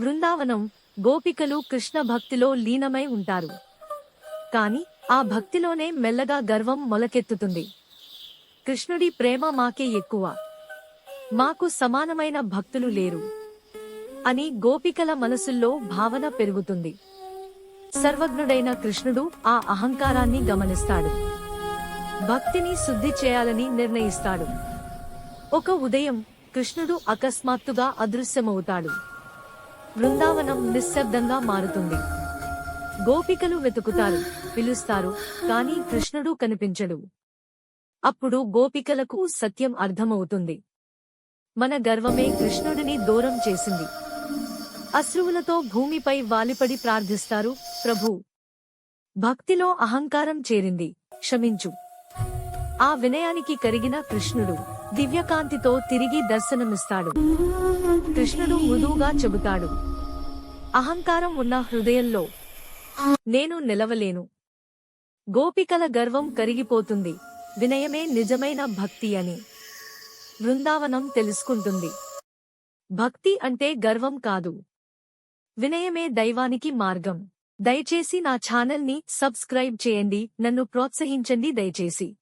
బృందావనం గోపికలు కృష్ణ భక్తిలో లీనమై ఉంటారు. కాని ఆ భక్తిలోనే మెల్లగా గర్వం మొలకెత్తుతుంది. కృష్ణుడి ప్రేమ మాకే ఎక్కువ. మాకు సమానమైన భక్తులు లేరు. అని గోపికల మనసుల్లో భావన పెరుగుతుంది. సర్వజ్ఞుడైన కృష్ణుడు ఆ అహంకారాన్ని గమనిస్తాడు. భక్తిని శుద్ధి చేయాలని నిర్ణయిస్తాడు. ఒక ఉదయం కృష్ణుడు అకస్మాత్తుగా అదృశ్యమవుతాడు. బృందావనం నిశ్శబ్దంగా మారుతుంది. గోపికలు వెతుకుతారు పిలుస్తారు కానీ కృష్ణుడు కనిపించడు. అప్పుడు గోపికలకు సత్యం అర్థమవుతుంది. మన గర్వమే కృష్ణుడిని దూరం చేసింది. అశ్రువులతో భూమిపై వాలిపడి ప్రార్థిస్తారు ప్రభు భక్తిలో అహంకారం చేరింది క్షమించు. ఆ వినయానికి కరిగిన కృష్ణుడు దివ్యకాంతితో తిరిగి దర్శనమిస్తాడు. కృష్ణుడు మృదువుగా చెబుతాడు. అహంకారం ఉన్న హృదయంలో నేను నిలవలేను. గోపికల గర్వం కరిగిపోతుంది. వినయమే నిజమైన భక్తి అని బృందావనం తెలుసుకుంటుంది. భక్తి అంటే గర్వం కాదు. వినయమే దైవానికి మార్గం. దయచేసి నా ఛానల్ని సబ్స్క్రైబ్ చేయండి. నన్ను ప్రోత్సహించండి. దయచేసి.